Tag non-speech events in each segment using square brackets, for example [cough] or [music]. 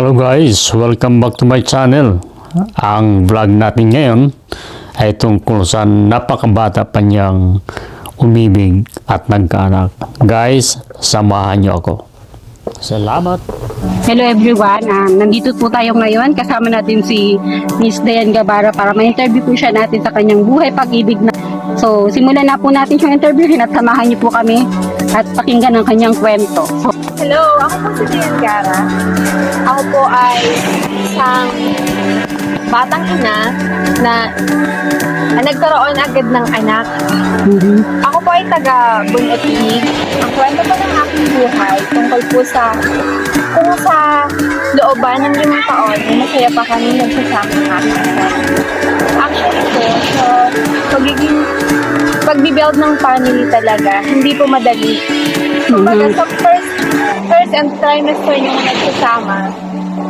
Hello guys, welcome back to my channel. Ang vlog natin ngayon ay tungkol sa napakabata pa niyang umibig at nagkaanak. Guys, samahan niyo ako. Salamat. Hello everyone, um, nandito po tayo ngayon. Kasama natin si Miss Dayan Gabara para ma-interview po siya natin sa kanyang buhay pag-ibig na. So, simulan na po natin siyang interviewin at samahan niyo po kami at pakinggan ang kanyang kwento. Hello, ako po si Dian Gara. Ako po ay isang batang ina na, na nagkaroon agad ng anak. Ako po ay taga Bunetini. Ang kwento po ng aking buhay tungkol po sa kung sa looban ng limang taon, ay masaya pa kami nagsasama ng aking Actually po, so, pagiging pagbibuild ng family talaga, hindi po madali. Kumbaga sa first, first and trimester nyo na nagsasama,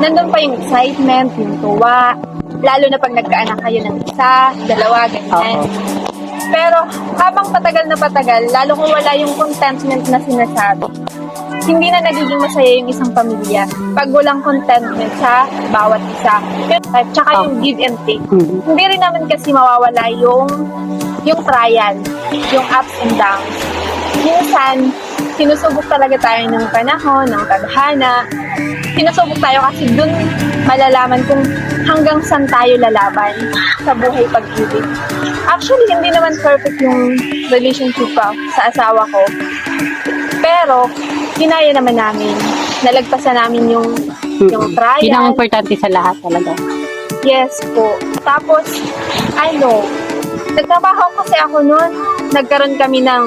nandun pa yung excitement, yung tuwa, lalo na pag nagkaanak kayo ng isa, dalawa, ganyan. Pero habang patagal na patagal, lalo kung wala yung contentment na sinasabi, hindi na nagiging masaya yung isang pamilya pag walang contentment sa bawat isa. At saka yung give and take. mhm. Hindi rin naman kasi mawawala yung yung trial, yung ups and downs. Minsan, sinusubok talaga tayo ng panahon, ng tadhana. Sinusubok tayo kasi dun malalaman kung hanggang saan tayo lalaban sa buhay pag-ibig. Actually, hindi naman perfect yung relationship ko sa asawa ko. Pero, kinaya naman namin. Nalagpasan namin yung yung trial. Yun ang importante sa lahat talaga. Yes po. Tapos, ano, nagtrabaho kasi ako noon. Nagkaroon kami ng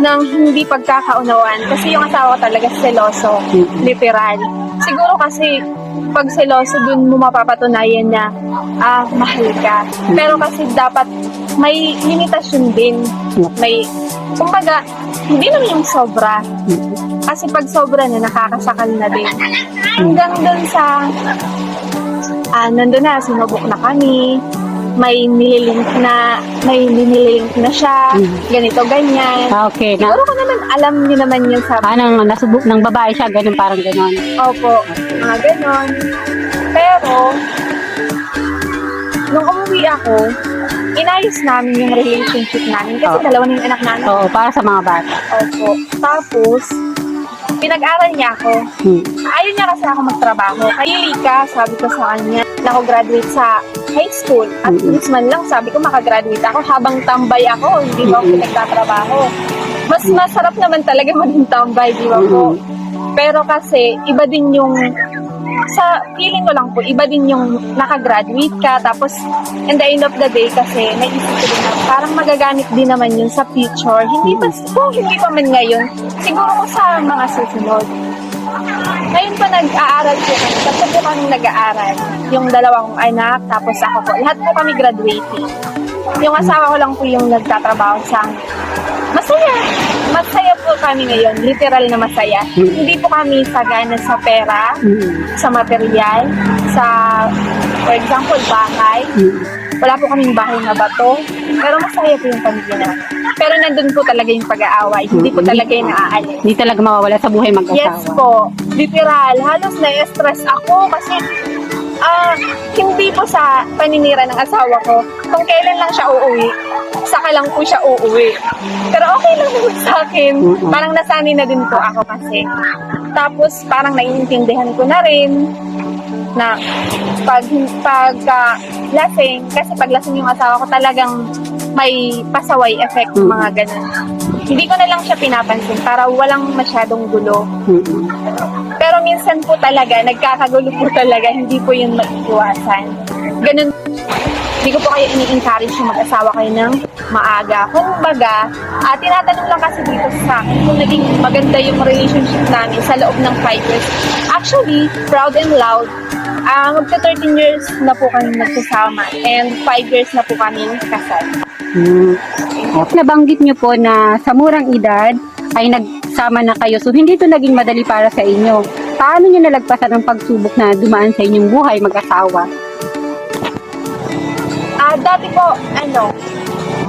ng hindi pagkakaunawaan kasi yung asawa ko talaga seloso, literal. Siguro kasi pag seloso dun mo mapapatunayan na ah, mahal ka. Pero kasi dapat may limitasyon din. May, kumbaga, hindi naman yung sobra. Kasi pag sobra na, nakakasakal na din. Hanggang dun sa ah, nandun na, sinubok na kami, may nililink na, may nililink na siya, ganito, ganyan. Ah, okay. Na, Siguro ko naman, alam niyo naman yun sa, anong nasubok ng babae siya, ganun parang ganun. opo, mga ganon. Pero, nung umuwi ako, inayos namin yung relationship namin kasi Oh. dalawa na yung anak namin. Oo, para sa mga bata. Opo. Tapos, pinag-aral niya ako. Hmm. Ayaw niya kasi ako magtrabaho. Kaya ka, sabi ko sa kanya, na ako graduate sa high school. At Mm-mm. least man lang, sabi ko makagraduate ako habang tambay ako, hindi ba ako Mm-mm. pinagtatrabaho. Mas masarap naman talaga [laughs] maging tambay, di ba po? Pero kasi, iba din yung sa feeling ko lang po, iba din yung nakagraduate ka, tapos in the end of the day kasi, naisip ko din na parang magagamit din naman yun sa future. Hindi pa, kung hindi pa man ngayon, siguro ko sa mga susunod. Ngayon pa nag-aaral po kami, kasi po kami nag-aaral. Yung dalawa kong anak, tapos ako po. Lahat po kami graduating. Yung asawa ko lang po yung nagtatrabaho sa Masaya. Masaya po kami ngayon. Literal na masaya. Hindi po kami sagana sa pera, Mhm. sa material, sa, for example, bahay. Mhm. Wala po kaming bahay na bato. Pero masaya po yung pamilya namin. Pero nandun po talaga yung pag-aaway. Hindi po talaga yung naaalis. Hindi talaga mawawala sa buhay mag-asawa. Yes po. Literal. Halos na-stress ako kasi ah hindi po sa paninira ng asawa ko. Kung kailan lang siya uuwi, saka lang po siya uuwi. Pero okay lang naman sa akin. Parang nasanay na din po ako kasi. Tapos parang naiintindihan ko na rin na pag pag ah, lasing, kasi pag lasing yung asawa ko talagang may pasaway effect, Mm. mga ganun. Hindi ko na lang siya pinapansin para walang masyadong gulo. Mhm. Pero minsan po talaga, nagkakagulo po talaga, hindi po yun maiiwasan. Ganun, hindi ko po kayo ini-encourage yung mag-asawa kayo ng maaga. Kung baga, ah, tinatanong lang kasi dito sa akin kung naging maganda yung relationship namin sa loob ng 5 years. Actually, proud and loud, ah magka 13 years na po kami nagsasama and 5 years na po kami kasal. Hmm. At nabanggit niyo po na sa murang edad ay nagsama na kayo. So, hindi ito naging madali para sa inyo. Paano niyo nalagpasan ang pagsubok na dumaan sa inyong buhay mag-asawa? Ah, dati po, ano,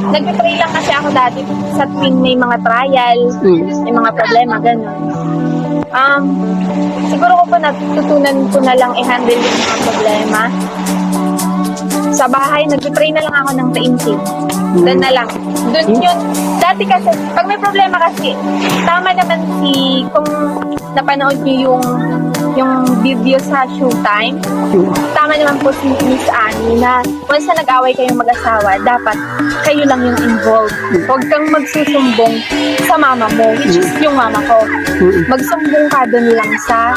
nagpe-pray lang kasi ako dati sa tuwing may mga trial, Hmm. may mga problema, ganun. Um, siguro ko po natutunan ko na lang i-handle yung mga problema. Sa bahay, nag-try na lang ako ng taimtim. Doon na lang. Doon yun. Dati kasi, pag may problema kasi, tama naman si, kung napanood niyo yung yung video sa Showtime, tama naman po si Miss Annie na once na nag-away kayong mag-asawa, dapat kayo lang yung involved. Huwag kang magsusumbong sa mama mo, which is yung mama ko. Magsumbong ka dun lang sa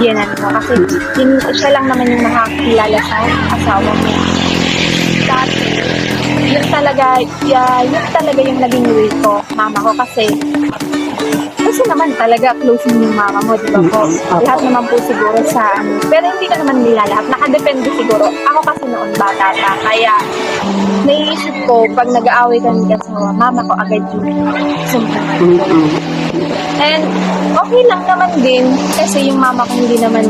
biyanan mo. Kasi yun, siya lang naman yung nakakilala sa asawa mo. Dati, yun talaga, yeah, yun talaga yung naging way ko, mama ko. Kasi kasi naman talaga close mo yung mama mo, di ba po? Lahat naman po siguro sa ano. Pero hindi ko naman nila lahat. Nakadepende siguro. Ako kasi noon bata pa. Kaya naiisip ko, pag nag-aaway kami kasawa, mama ko agad yung sumunod. And okay lang naman din kasi yung mama ko hindi naman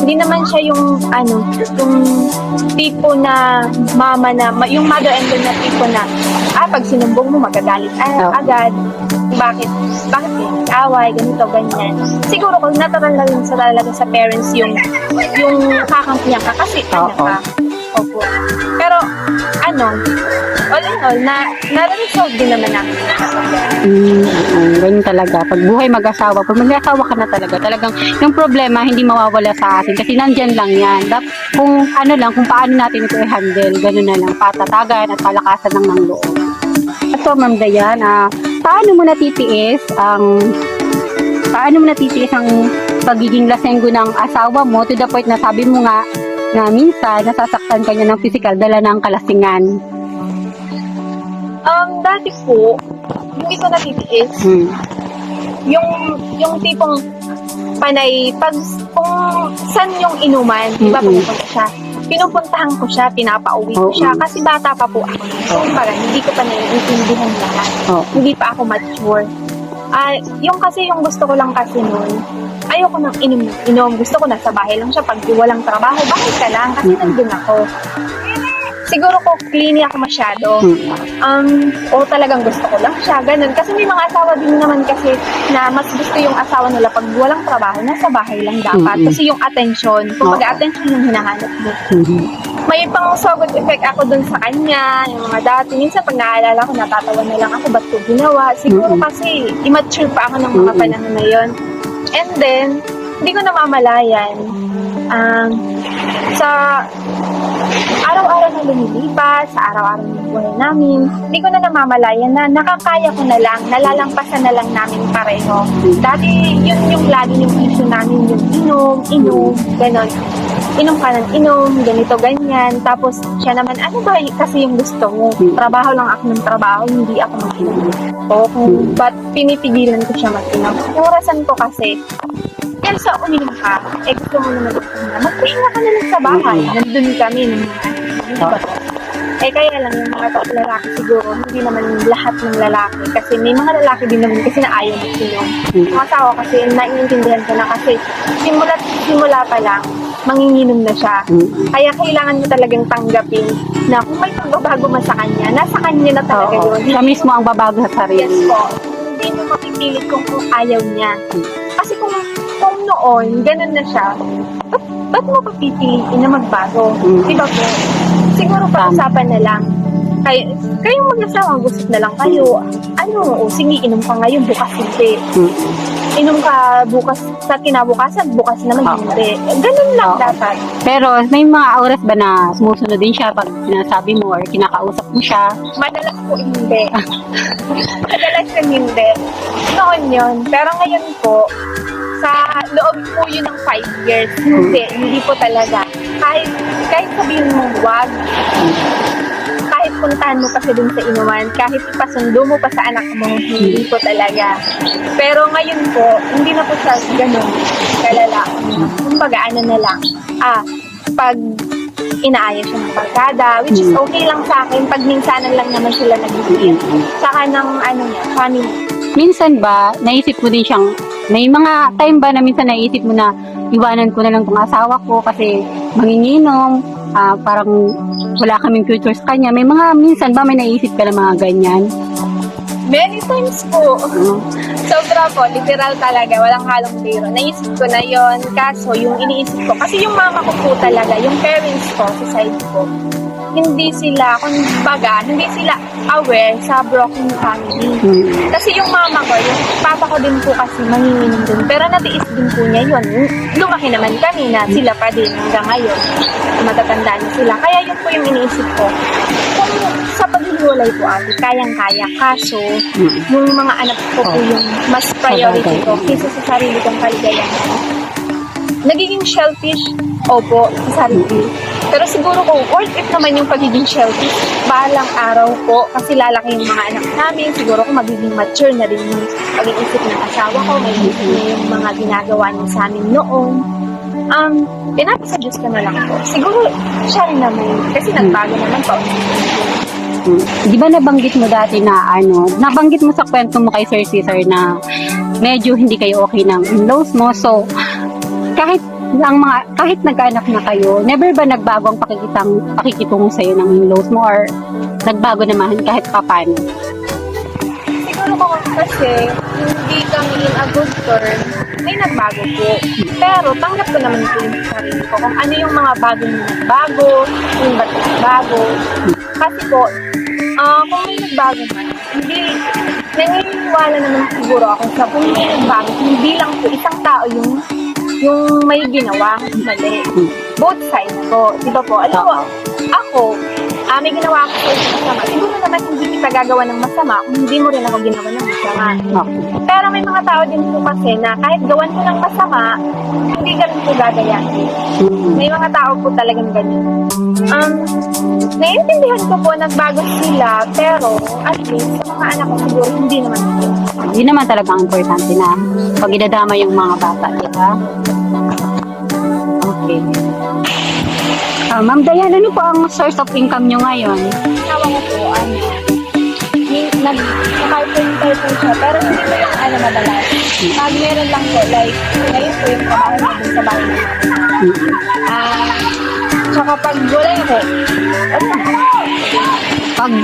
hindi naman siya yung ano, yung tipo na mama na, yung mother and na tipo na, ah, pag sinumbong mo, magagalit ah, Oo. agad. Bakit? Bakit? Away, ganito, ganyan. Siguro kung natural na rin sa talaga sa parents yung yung kakampiyan ka kasi anak Oo. ka. Opo. Pero, ano, all in all, na, na-resolve din naman namin. Mm, mm, ganyan talaga. Pag buhay mag-asawa, pag mag-asawa ka na talaga, talagang yung problema hindi mawawala sa atin kasi nandyan lang yan. Dap, kung ano lang, kung paano natin ito i-handle, gano'n na lang, patatagan at palakasan lang ng loob. So, Ma'am Dayan, ah, paano mo natitiis ang paano mo natitiis ang pagiging lasenggo ng asawa mo to the point na sabi mo nga na minsan nasasaktan ka niya ng physical dala ng kalasingan. Um, dati po, hindi ko natitiis. Hmm. Yung, yung tipong panay, pag, kung saan yung inuman, di ba pupunta siya? Pinupuntahan ko siya, pinapauwi ko siya, kasi bata pa po ako. So, parang hindi ko pa naiintindihan lahat. Oo. Hindi pa ako mature. Ah, yung kasi yung gusto ko lang kasi noon, ayoko nang inom ng inom. Gusto ko nasa bahay lang siya. Pag walang trabaho, bahay ka lang kasi Mm-mm. nandun ako. Siguro ko clingy ako masyado um, o talagang gusto ko lang siya, ganun. Kasi may mga asawa din naman kasi na mas gusto yung asawa nila pag walang trabaho, nasa bahay lang dapat. Kasi yung attention, kung Oo. attention yung hinahanap mo. Mhm. May pang sogot effect ako dun sa kanya, yung mga dati. Minsan pag naaalala ko, natatawa na lang ako, ba't ko ginawa? Siguro kasi immature pa ako ng mga panahon na yun. And then, hindi ko namamalayan. Um, sa araw-araw na lumilipas, sa araw-araw na buhay namin, hindi ko na namamalayan na nakakaya ko na lang, nalalampasan na lang namin pareho. Dati, yun yung lagi yung issue namin, yung inom, inom, ganon. Inom ka ng inom, ganito, ganyan. Tapos, siya naman, ano ba kasi yung gusto mo? Trabaho lang ako ng trabaho, hindi ako mag-inom. O kung ba't pinipigilan ko siya mag-inom. Yung rason ko kasi, kaya sa uminom ka, eh gusto mo naman na magpahinga ka na lang sa bahay. Nandun kami ng mga ano, ba? Eh kaya lang yung mga top lalaki siguro, hindi naman lahat ng lalaki. Kasi may mga lalaki din naman kasi na ayaw mag-inom. Yung asawa kasi naiintindihan ko na kasi simula, simula pa lang, manginginom na siya. Mhm. Kaya kailangan mo talagang tanggapin na kung may pagbabago man sa kanya, nasa kanya na talaga Oo. yun. Siya mismo ang babago sa sarili. Yes po. Hindi mo mapipilit kung, kung ayaw niya. Kasi kung, kung noon, ganun na siya, ba't, ba't mo papipiliin na magbago? Mm. Di ba po? Siguro pag-usapan na lang. Kayo, kayong mag-asawa, gusto na lang kayo. Ano, o sige, inom ka ngayon, bukas hindi. Mhm. Inom ka bukas sa kinabukasan, bukas naman Oo. hindi. Ganun lang Oo. dapat. Pero may mga oras ba na sumusunod din siya pag sinasabi mo or kinakausap mo siya? Madalas po hindi. [laughs] Madalas yung hindi. Noon yun. Pero ngayon po, sa loob po yun ng 5 years, hindi, hindi po talaga. Kahit, kahit sabihin mong wag, puntahan mo pa siya dun sa inuman, kahit ipasundo mo pa sa anak mo, hindi po talaga. Pero ngayon po, hindi na po siya ganun kalala. Kumbaga, ano na lang, ah, pag inaayos siya ng barkada, which is okay lang sa akin, pag minsanan lang naman sila nag-iim. Saka ng, ano niya, family. Minsan ba, naisip mo din siyang, may mga time ba na minsan naisip mo na iwanan ko na lang tong asawa ko kasi manginginom, ah, parang wala kaming future sa kanya. May mga minsan ba may naisip ka na mga ganyan? Many times po. Sobra po, literal talaga, walang halong biro. Naisip ko na yon kaso yung iniisip ko, kasi yung mama ko po talaga, yung parents ko sa side ko, hindi sila, kung baga, hindi sila aware sa broken family. Kasi yung mama ko, yung papa ko din po kasi manginginom din. Pero natiis din po niya yun. Lumaki naman kami na sila pa din hanggang ngayon. Matatanda na sila. Kaya yun po yung iniisip ko. Kung sa paghihiwalay po ate, kayang-kaya. Kaso, yung mga anak ko po yung mas priority ko kaysa sa sarili kong kaligayahan. Nagiging selfish, opo, sa sarili. Pero siguro kung worth it naman yung pagiging selfish, balang araw po, kasi lalaki yung mga anak namin, siguro kung magiging mature na rin yung pag-iisip ng asawa ko, may isip na yung mga ginagawa niya sa amin noon. Um, pinapasa Diyos ko na lang po. Siguro, siya rin naman, kasi nagbago naman pa. Di ba nabanggit mo dati na ano, nabanggit mo sa kwento mo kay Sir Cesar na medyo hindi kayo okay ng in-laws mo. So, kahit ang mga kahit nagkaanak na kayo, never ba nagbago ang pakikitang pakikitungo sa iyo ng in-laws mo or nagbago naman kahit papaano? Siguro ko kasi hindi kami in a good term, may nagbago po. Pero tanggap ko naman po yung sarili ko kung ano yung mga bagong nagbago, yung ba't nagbago. Kasi po, ah kung may nagbago man, hindi, naniniwala naman siguro ako sa kung may nagbago, hindi lang po isang tao yung yung may ginawa mali. Both sides po. Di ba po? Alam po, ako, ah, may ginawa ako sa masama. Siguro naman hindi kita gagawa ng masama kung hindi mo rin ako ginawa ng masama. Okay. Pero may mga tao din po kasi na kahit gawan ko ng masama, hindi ganun po gagayahin. May mga tao po talagang ganun. Um, naiintindihan ko po nagbago sila, pero at least sa mga anak ko siguro hindi naman po. Yun naman talaga ang importante na pag idadama yung mga bata, di ba? Okay. Ah, Ma'am Dayan, ano po ang source of income nyo ngayon? Asawa ko po, ano, min- nag carpenter po siya, pero hindi po yung ano madalas. Pag meron lang po, like, ngayon po yung trabaho niya dun sa bahay namin. Ah, tsaka pag wala ko, Pag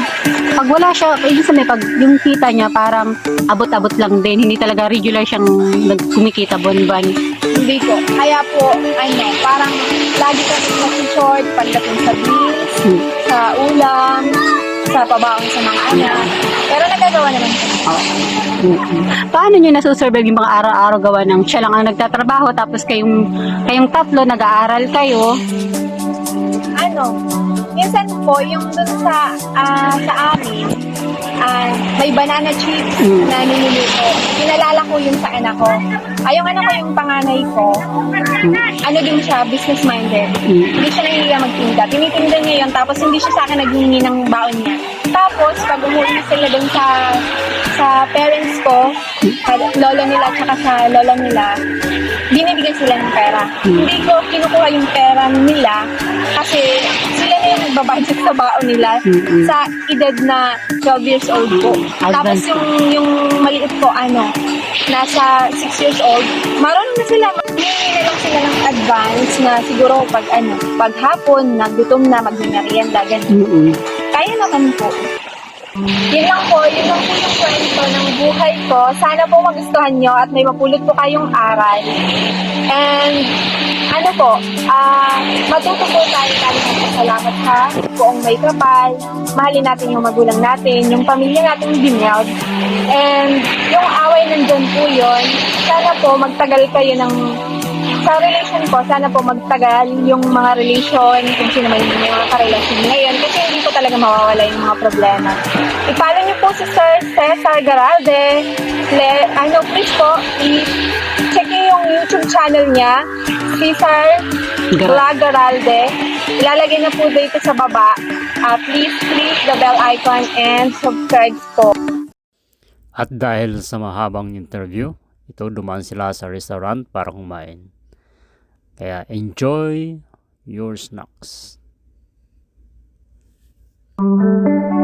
pag wala siya, ibig sabihin, pag yung kita niya parang abot-abot lang din, hindi talaga regular siyang nagkumikita buwan-buwan. hindi ko. Kaya po, ano, parang lagi kami nasi-short pagdating sa bills, Hmm. sa ulam, sa pabaon sa mga anak. Pero nagagawa naman po. Paano niyo nasusurvive yung mga araw-araw gawa ng siya lang ang nagtatrabaho tapos kayong kayong tatlo nag-aaral kayo? ano, minsan po, yung dun sa, ah, sa amin, ah, may banana chips Mm. na niluluto. Pinalala ko yun sa anak ko. Ay, yung anak ko, yung panganay ko, ano din siya, business-minded. Hindi siya nahihiya magtinda. Tinitinda niya yun, tapos hindi siya sa akin naghihingi ng baon niya. Tapos, pag umuwi sila dun sa sa parents ko, sa lolo nila, tsaka sa lola nila, binibigyan sila ng pera. Hindi ko kinukuha yung pera nila kasi na yung nagbabudget sa baon nila Mm-mm. sa edad na 12 years old po. Tapos yung, yung maliit ko, ano, nasa 6 years old, marunong na sila. Na lang sila ng advance na siguro pag ano, pag hapon, nagutom na, magmimerienda, ganun. Mm-mm. Kaya naman po. Yun lang po, yun lang po yung kwento ng buhay ko. Sana po magustuhan nyo at may mapulot po kayong aral. And ano po, ah matuto po tayo tayo magpasalamat sa buong may kapal. Mahalin natin yung magulang natin, yung pamilya natin bineld. And yung away nandyan po yun. Sana po magtagal kayo ng sa relation po, sana po magtagal yung mga relation, kung sino man yung mga karelasyon ngayon, talaga mawawala yung mga problema. I-follow niyo po si Sir Cesar Garalde. Le, ano, please po, i-check niyo yung YouTube channel niya, Cesar Vlog Garalde. Ilalagay na po dito sa baba. Uh, please click the bell icon and subscribe po. At dahil sa mahabang interview, ito dumaan sila sa restaurant para kumain. Kaya enjoy your snacks. Thank you.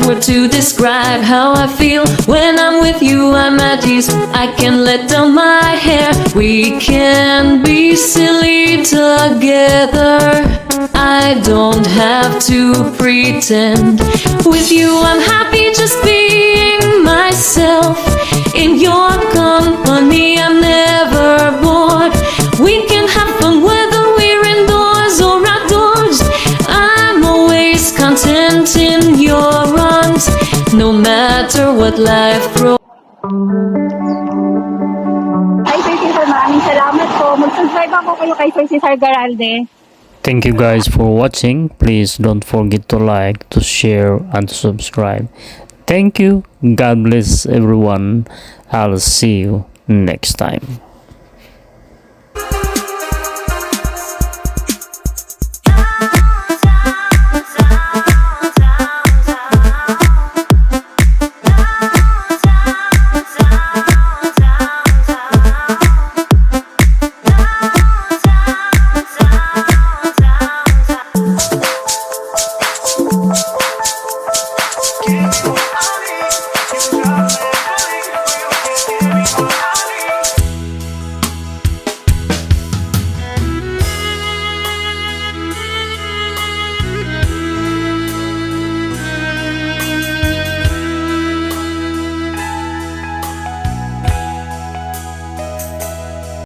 Word to describe how I feel when I'm with you. I'm at ease. I can let down my hair. We can be silly together. I don't have to pretend. With you, I'm happy just being myself. In your company, I'm never bored. We can have fun no matter what life throws. Ay, Sir Cesar, maraming salamat po. Mag-subscribe ako kayo kay Sir Cesar Garalde. Thank you guys for watching. Please don't forget to like, to share, and to subscribe. Thank you. God bless everyone. I'll see you next time.